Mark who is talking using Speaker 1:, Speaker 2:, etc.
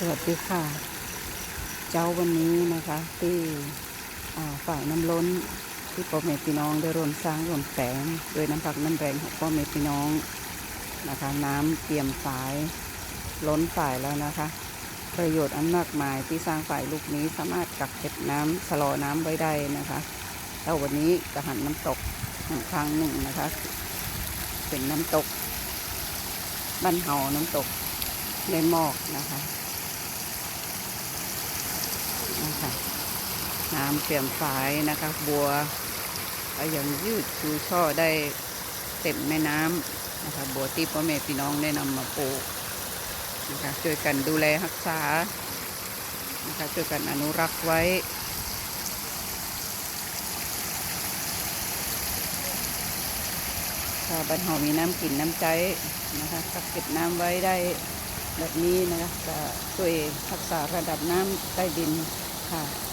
Speaker 1: สวัสดีค่ะ เจ้าวันนี้นะคะที่ฝ่ายน้ำล้นที่พ่อแม่พี่น้องได้ร่วมสร้างร่วมแสงโดยน้ำพักน้ำแรงของพ่อแม่พี่น้องนะคะ น้ำเตรียมฝายล้นฝ่ายแล้วนะคะ ประโยชน์อันมากมายที่สร้างฝ่ายลูกนี้สามารถกักเก็บน้ำชะลอน้ำไว้ได้นะคะแล้ววันนี้กระหันน้ำตกหนึ่งครั้งหนึ่งนะคะ เป็นน้ำตกบ้านเฮาน้ำตกในหมอกนะคะ นะคะน้ำเตรียมฝายนะคะ บัวก็ยังยืดชูช่อได้เต็มแม่น้ำนะคะบัวที่พ่อแม่พี่น้องได้นำมาปลูกนะคะช่วยกันดูแลรักษานะคะช่วยกันอนุรักษ์ไว้ถ้าบ้านเฮามีน้ำกินน้ำใจนะคะกักเก็บน้ำไว้ได้แบบนี้นะคะจะช่วยรักษาระดับน้ำใต้ดิน ค่ะ